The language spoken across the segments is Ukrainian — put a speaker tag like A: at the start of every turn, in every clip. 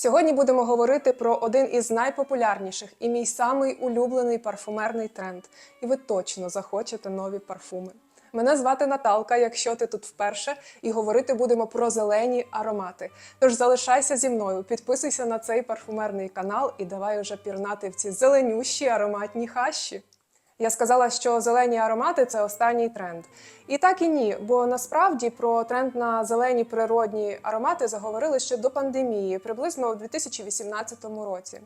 A: Сьогодні будемо говорити про один із найпопулярніших і мій самий улюблений парфумерний тренд. І ви точно захочете нові парфуми. Мене звати Наталка, якщо ти тут вперше, і говорити будемо про зелені аромати. Тож залишайся зі мною, підписуйся на цей парфумерний канал і давай уже пірнати в ці зеленющі ароматні хащі. Я сказала, що зелені аромати це останній тренд. І так і ні, бо насправді про тренд на зелені природні аромати заговорили ще до пандемії, приблизно у 2018 році.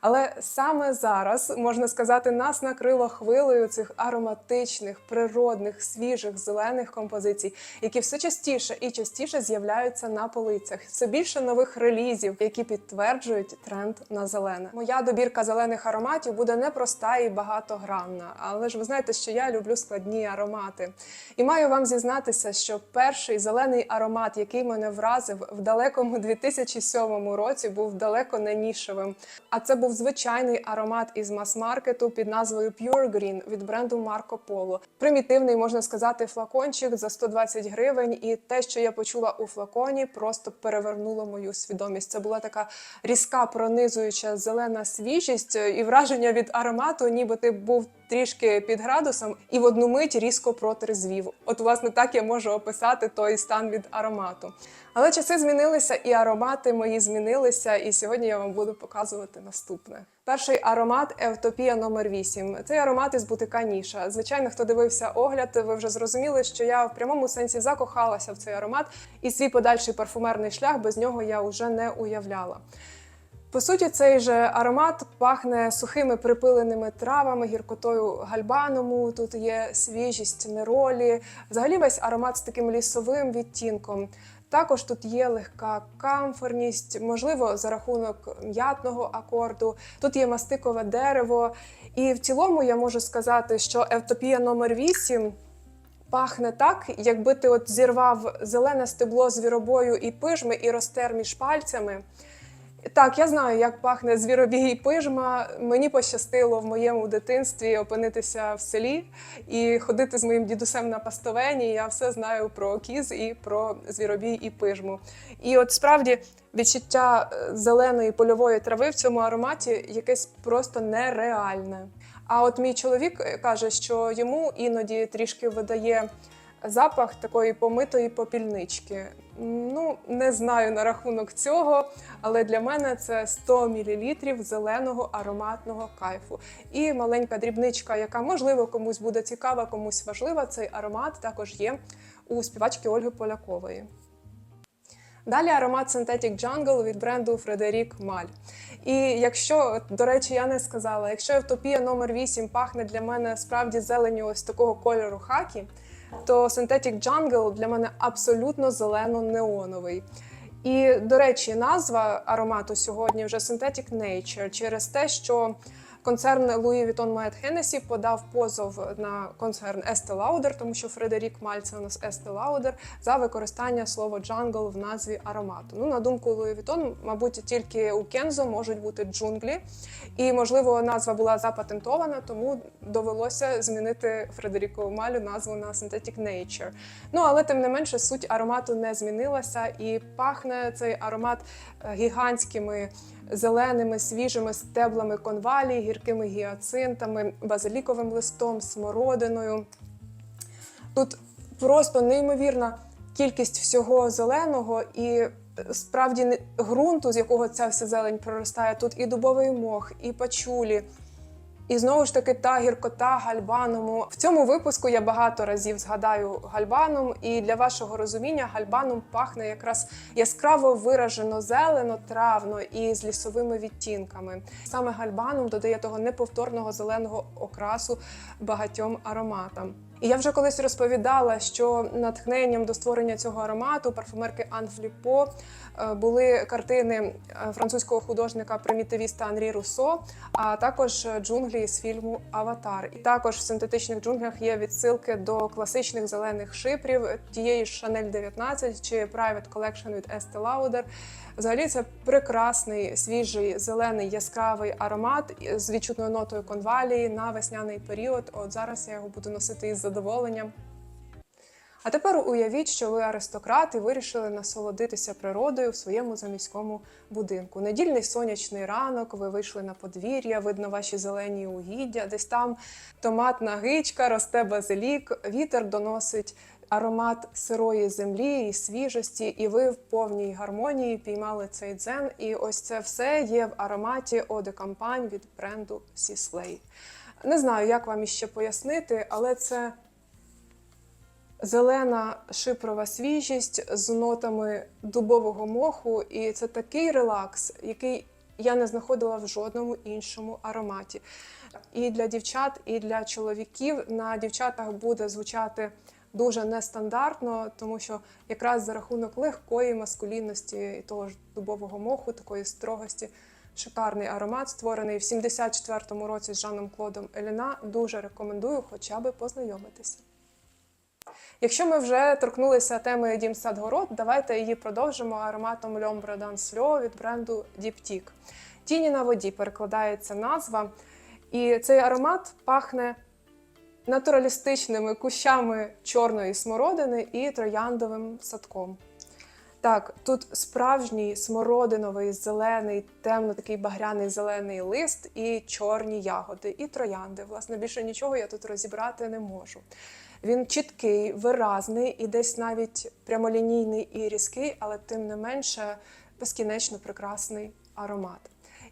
A: Але саме зараз можна сказати, нас накрило хвилею цих ароматичних, природних, свіжих зелених композицій, які все частіше і частіше з'являються на полицях. Все більше нових релізів, які підтверджують тренд на зелене. Моя добірка зелених ароматів буде непроста і багатогранна, але ж ви знаєте, що я люблю складні аромати. І маю вам зізнатися, що перший зелений аромат, який мене вразив в далекому 2007 році, був далеко не нішевим. А це був звичайний аромат із мас-маркету під назвою Pure Green від бренду Marco Polo. Примітивний, можна сказати, флакончик за 120 гривень. І те, що я почула у флаконі, просто перевернуло мою свідомість. Це була така різка, пронизуюча зелена свіжість і враження від аромату, ніби ти був трішки під градусом, і в одну мить різко протрезвів. От, власне, так я можу описати той стан від аромату. Але часи змінилися, і аромати мої змінилися. І сьогодні я вам буду показувати наступне. Перший аромат Евтопія номер 8 Цей аромат із бутика Ніша. Звичайно, хто дивився огляд, ви вже зрозуміли, що я в прямому сенсі закохалася в цей аромат, і свій подальший парфумерний шлях без нього я вже не уявляла. По суті, цей же аромат пахне сухими припиленими травами, гіркотою гальбаному. Тут є свіжість неролі. Взагалі весь аромат з таким лісовим відтінком. Також тут є легка камфорність, можливо, за рахунок м'ятного акорду. Тут є мастикове дерево. І в цілому я можу сказати, що Евтопія номер 8 пахне так, якби ти от зірвав зелене стебло звіробою і пижми і розтер між пальцями. Так, я знаю, як пахне звіробій пижма. Мені пощастило в моєму дитинстві опинитися в селі і ходити з моїм дідусем на пастовені. Я все знаю про кіз і про звіробій і пижму. І от справді відчуття е, зеленої польової трави в цьому ароматі якесь просто нереальне. А от мій чоловік е, каже, що йому іноді трішки видає запах такої помитої попільнички. Ну, не знаю на рахунок цього, але для мене це 100 мл зеленого ароматного кайфу. І маленька дрібничка, яка можливо комусь буде цікава, комусь важлива. Цей аромат також є у співачки Ольги Полякової. Далі аромат Synthetic Jungle від бренду Фредерік Маль. І якщо, до речі, я не сказала, якщо Евтопія номер 8 пахне для мене справді зеленю ось такого кольору хакі, то Synthetic Jungle для мене абсолютно зелено-неоновий. І, до речі, назва аромату сьогодні вже Synthetic Nature через те, що концерн Louis Vuitton Moet Hennessy подав позов на концерн Estee Lauder, тому що Фредерік Маль це у нас Estee Lauder, за використання слова jungle в назві аромату. Ну, на думку Louis Vuitton, мабуть, тільки у Кензо можуть бути джунглі, і можливо назва була запатентована, тому довелося змінити Фредеріку Малю назву на Synthetic Nature. Ну але тим не менше суть аромату не змінилася, і пахне цей аромат е, гігантськими зеленими свіжими стеблами конвалії, гіркими гіацинтами, базиліковим листом, смородиною. Тут просто неймовірна кількість всього зеленого і е, справді ґрунту, з якого ця вся зелень проростає. Тут і дубовий мох, і пачулі. І знову ж таки та гіркота гальбаному. В цьому випуску я багато разів згадаю гальбаном, і для вашого розуміння гальбаном пахне якраз яскраво виражено зелено, травно і з лісовими відтінками. Саме гальбаном додає того неповторного зеленого окрасу багатьом ароматам. І я вже колись розповідала, що натхненням до створення цього аромату парфумерки Ан Фліпо е, були картини е, французького художника примітивіста Анрі Руссо, а також е, джунглі з фільму Аватар. І також в синтетичних джунглях є відсилки до класичних зелених шипрів тієї ж Chanel 19 чи Private Collection від Estee Lauder. Взагалі це прекрасний, свіжий, зелений, яскравий аромат з відчутною нотою конвалії на весняний період. От зараз я його буду носити із задоволенням. А тепер уявіть, що ви аристократ і вирішили насолодитися природою в своєму заміському будинку. Недільний сонячний ранок, ви вийшли на подвір'я, видно ваші зелені угіддя, десь там томатна гичка, росте базилік, вітер доносить аромат сирої землі і свіжості, і ви в повній гармонії піймали цей дзен. І ось це все є в ароматі Eau de від бренду Sisley. Не знаю, як вам іще пояснити, але це зелена шипрова свіжість з нотами дубового моху, і це такий релакс, який я не знаходила в жодному іншому ароматі. І для дівчат, і для чоловіків на дівчатах буде звучати дуже нестандартно, тому що якраз за рахунок легкої маскулінності і того ж дубового моху, такої строгості. Шикарний аромат, створений в 74-му році з Жаном Клодом Еліна. Дуже рекомендую хоча би познайомитися. Якщо ми вже торкнулися теми Дім Садгород, давайте її продовжимо ароматом L'Ombre d'Anslо від бренду Diptyque. Тіні на воді перекладається назва. І цей аромат пахне натуралістичними кущами чорної смородини і трояндовим садком. Так, тут справжній смородиновий зелений, темно такий багряний зелений лист і чорні ягоди, і троянди. Власне, більше нічого я тут розібрати не можу. Він чіткий, виразний і десь навіть прямолінійний і різкий, але тим не менше безкінечно прекрасний аромат.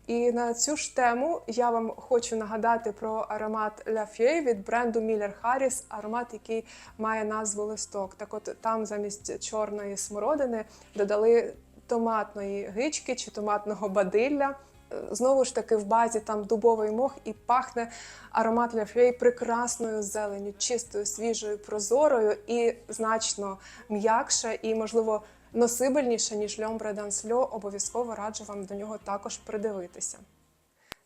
A: І на цю ж тему я вам хочу нагадати про аромат La Fée від бренду Miller Harris, аромат, який має назву листок. Так от там замість чорної смородини додали томатної гички чи томатного бадилля. Знову ж таки, в базі там дубовий мох і пахне аромат Fée прекрасною зеленю, чистою, свіжою, прозорою і значно м'якше, і, можливо, носибельніше, ніж L'Ombre d'Anslо, обов'язково раджу вам до нього також придивитися.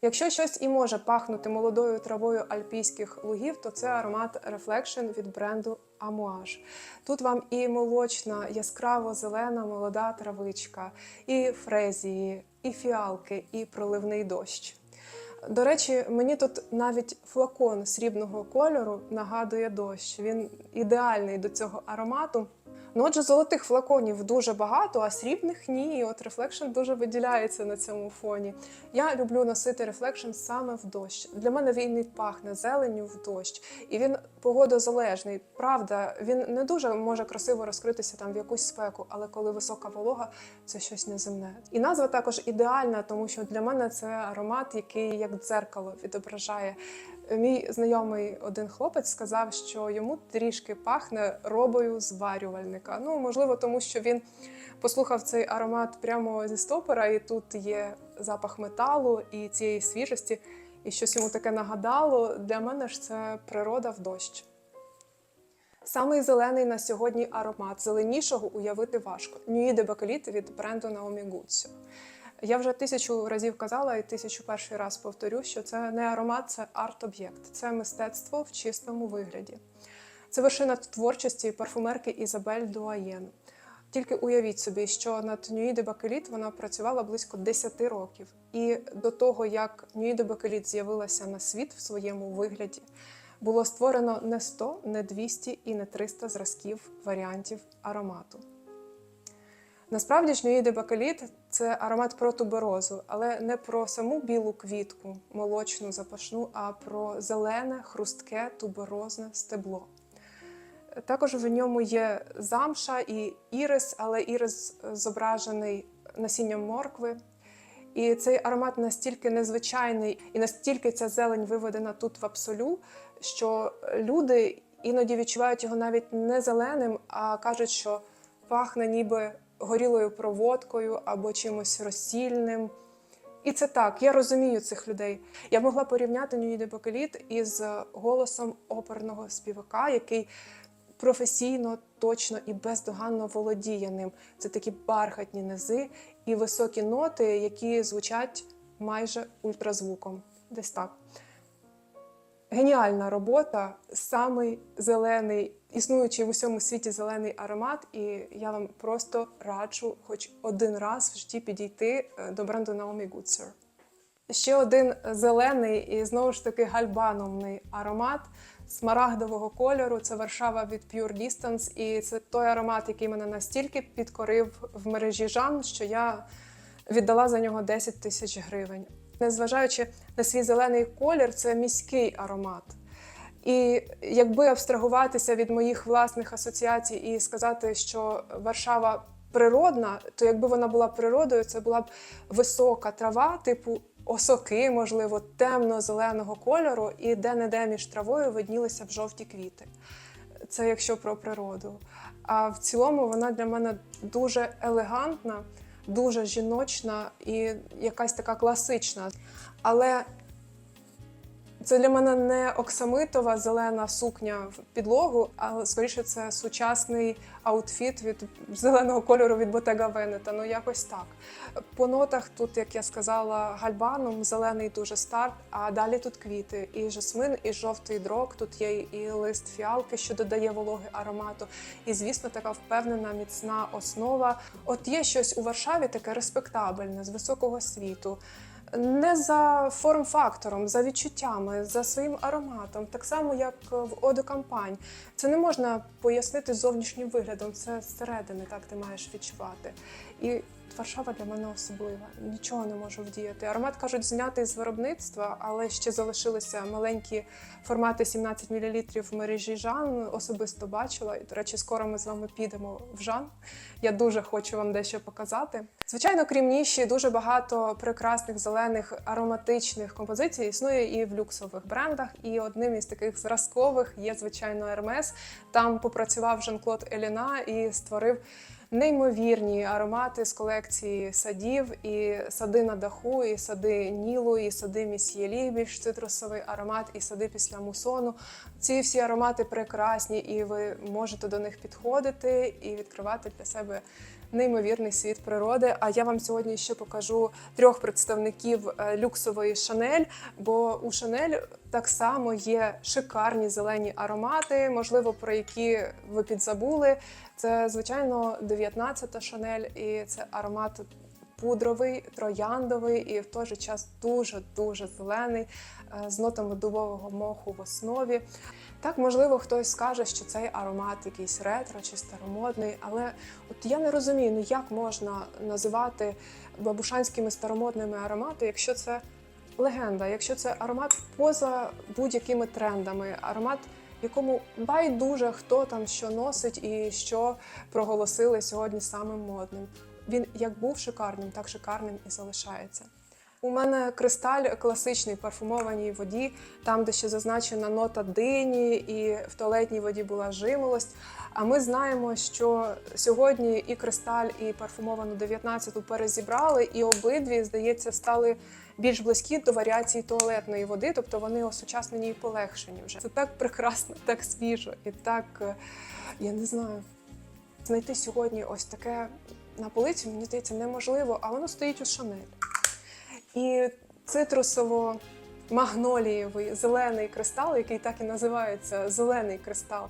A: Якщо щось і може пахнути молодою травою альпійських лугів, то це аромат Reflection від бренду Amouage. Тут вам і молочна, яскраво зелена молода травичка, і фрезії, і фіалки, і проливний дощ. До речі, мені тут навіть флакон срібного кольору нагадує дощ. Він ідеальний до цього аромату. Ну, отже, золотих флаконів дуже багато, а срібних ні. І от Reflection дуже виділяється на цьому фоні. Я люблю носити Reflection саме в дощ. Для мене він не пахне зеленню в дощ, і він погодозалежний. Правда, він не дуже може красиво розкритися там в якусь спеку, але коли висока волога, це щось неземне. І назва також ідеальна, тому що для мене це аромат, який як дзеркало відображає. Мій знайомий один хлопець сказав, що йому трішки пахне робою зварювальника. Ну, можливо, тому що він послухав цей аромат прямо зі стопора, і тут є запах металу і цієї свіжості, і щось йому таке нагадало. Для мене ж це природа в дощ. Самий зелений на сьогодні аромат. Зеленішого уявити важко. De Bakelit від бренду Naomi Guzzo. Я вже тисячу разів казала і тисячу перший раз повторю, що це не аромат, це арт-об'єкт, це мистецтво в чистому вигляді. Це вершина творчості парфумерки Ізабель Дуаєн. Тільки уявіть собі, що над de Bakelit вона працювала близько 10 років. І до того, як Nuit de Bakelit з'явилася на світ в своєму вигляді, було створено не 100, не 200 і не 300 зразків варіантів аромату. Насправді ж de Bakelit – це аромат про туберозу, але не про саму білу квітку, молочну, запашну, а про зелене, хрустке, туберозне стебло. Також в ньому є замша і ірис, але ірис зображений насінням моркви. І цей аромат настільки незвичайний і настільки ця зелень виведена тут в абсолю, що люди іноді відчувають його навіть не зеленим, а кажуть, що пахне ніби горілою проводкою або чимось розсільним. І це так, я розумію цих людей. Я могла порівняти Нюїде Бакеліт із голосом оперного співака, який професійно, точно і бездоганно володіє ним. Це такі бархатні низи і високі ноти, які звучать майже ультразвуком. Десь так. Геніальна робота, самий зелений, існуючий в усьому світі зелений аромат, і я вам просто раджу хоч один раз в житті підійти е, до бренду Naomi Goodsir. Ще один зелений і знову ж таки гальбановний аромат смарагдового кольору. Це Варшава від Pure Distance. І це той аромат, який мене настільки підкорив в мережі Жан, що я віддала за нього 10 тисяч гривень. Незважаючи на свій зелений колір, це міський аромат. І якби абстрагуватися від моїх власних асоціацій і сказати, що Варшава природна, то якби вона була природою, це була б висока трава, типу осоки, можливо, темно-зеленого кольору, і де-не-де між травою виднілися б жовті квіти. Це якщо про природу. А в цілому вона для мене дуже елегантна, дуже жіночна і якась така класична. Але це для мене не оксамитова зелена сукня в підлогу, а скоріше це сучасний аутфіт від зеленого кольору від Bottega Veneta. Ну якось так. По нотах тут, як я сказала, гальбаном зелений дуже старт, а далі тут квіти, і жасмин, і жовтий дрок. Тут є і лист фіалки, що додає вологи аромату. І звісно, така впевнена міцна основа. От є щось у Варшаві таке респектабельне з високого світу не за форм-фактором, за відчуттями, за своїм ароматом, так само як в Оду Кампань. Це не можна пояснити зовнішнім виглядом, це зсередини, так ти маєш відчувати. І Варшава для мене особлива. Нічого не можу вдіяти. Аромат кажуть, знятий з виробництва, але ще залишилися маленькі формати 17 мл в мережі Жан. Особисто бачила. І, до речі, скоро ми з вами підемо в Жан. Я дуже хочу вам дещо показати. Звичайно, крім ніші, дуже багато прекрасних зелених ароматичних композицій існує і в люксових брендах. І одним із таких зразкових є, звичайно, Hermes. Там попрацював Жан-Клод Еліна і створив неймовірні аромати з колекції садів, і сади на даху, і сади Нілу, і сади Місьєлі, більш цитрусовий аромат, і сади після мусону. Ці всі аромати прекрасні, і ви можете до них підходити і відкривати для себе. Неймовірний світ природи. А я вам сьогодні ще покажу трьох представників е, люксової Шанель, бо у Шанель так само є шикарні зелені аромати, можливо, про які ви підзабули. Це, звичайно, 19-та Шанель, і це аромат пудровий, трояндовий і в той же час дуже-дуже зелений, е, з нотами дубового моху в основі. Так, можливо, хтось скаже, що цей аромат якийсь ретро чи старомодний, але от я не розумію, ну як можна називати бабушанськими старомодними аромати, якщо це легенда, якщо це аромат поза будь-якими трендами, аромат, якому байдуже хто там що носить і що проголосили сьогодні самим модним. Він як був шикарним, так шикарним і залишається. У мене кристаль класичний парфумованій воді, там, де ще зазначена нота дині, і в туалетній воді була жимолость. А ми знаємо, що сьогодні і кристаль, і парфумовану 19-ту перезібрали, і обидві, здається, стали більш близькі до варіації туалетної води, тобто вони осучаснені і полегшені вже. Це так прекрасно, так свіжо і так, е, я не знаю, знайти сьогодні ось таке на полиці, мені здається, неможливо, а воно стоїть у Шанель. І цитрусово магнолієвий зелений кристал, який так і називається зелений кристал,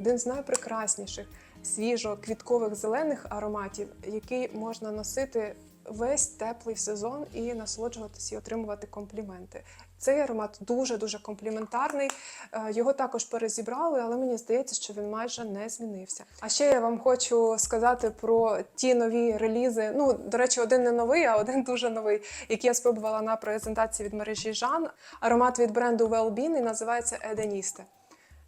A: один з найпрекрасніших свіжо-квіткових зелених ароматів, який можна носити весь теплий сезон і насолоджуватися і отримувати компліменти. Цей аромат дуже дуже компліментарний. Е, Його також перезібрали, але мені здається, що він майже не змінився. А ще я вам хочу сказати про ті нові релізи. Ну, до речі, один не новий, а один дуже новий, який я спробувала на презентації від мережі Жан. Аромат від бренду Wellbeing і називається Еденісте.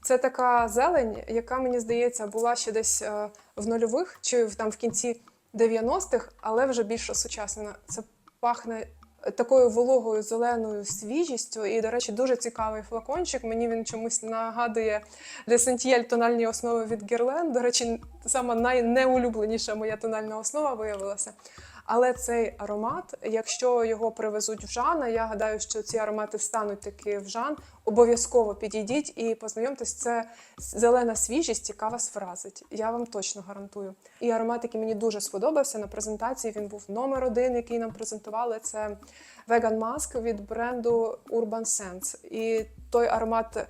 A: Це така зелень, яка мені здається була ще десь е, в нульових чи там в кінці 90-х, але вже більш осучаснена. Це пахне такою вологою зеленою свіжістю. І, до речі, дуже цікавий флакончик. Мені він чомусь нагадує для Сентієль тональні основи від Герлен. До речі, сама найнеулюбленіша моя тональна основа виявилася. Але цей аромат, якщо його привезуть в Жана, я гадаю, що ці аромати стануть таки в Жан. Обов'язково підійдіть і познайомтесь. Це зелена свіжість, яка вас вразить. Я вам точно гарантую. І аромат, який мені дуже сподобався на презентації, він був номер один, який нам презентували. Це Vegan Mask від бренду Urban Sense. І той аромат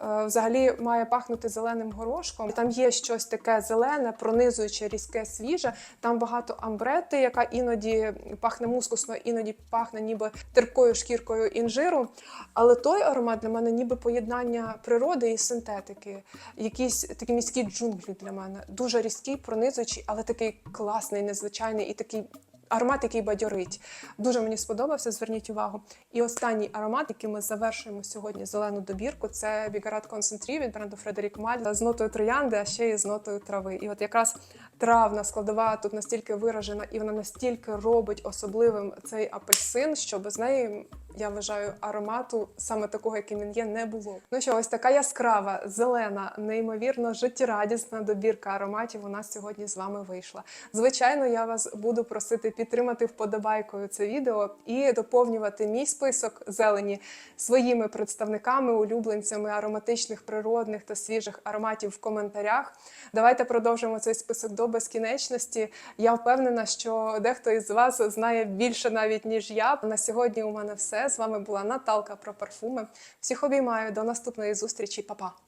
A: взагалі має пахнути зеленим горошком. Там є щось таке зелене, пронизуюче, різке, свіже. Там багато амбрети, яка іноді пахне мускусно, іноді пахне ніби терпкою шкіркою інжиру. Але той аромат для мене ніби поєднання природи і синтетики. Якісь такі міські джунглі для мене. Дуже різкий, пронизуючий, але такий класний, незвичайний і такий. Аромат, який бадьорить, дуже мені сподобався. Зверніть увагу. І останній аромат, який ми завершуємо сьогодні зелену добірку, це Бігарат Концентрі від бренду Фредерік Маль з нотою троянди, а ще й з нотою трави. І от якраз травна складова тут настільки виражена, і вона настільки робить особливим цей апельсин, що без неї. Я вважаю, аромату саме такого, яким він є, не було. Ну що, ось така яскрава, зелена, неймовірно життєрадісна добірка ароматів у нас сьогодні з вами вийшла. Звичайно, я вас буду просити підтримати вподобайкою це відео і доповнювати мій список зелені своїми представниками, улюбленцями ароматичних, природних та свіжих ароматів в коментарях. Давайте продовжимо цей список до безкінечності. Я впевнена, що дехто із вас знає більше навіть ніж я. На сьогодні у мене все. З вами була Наталка про парфуми. Всіх обіймаю до наступної зустрічі, Па-па!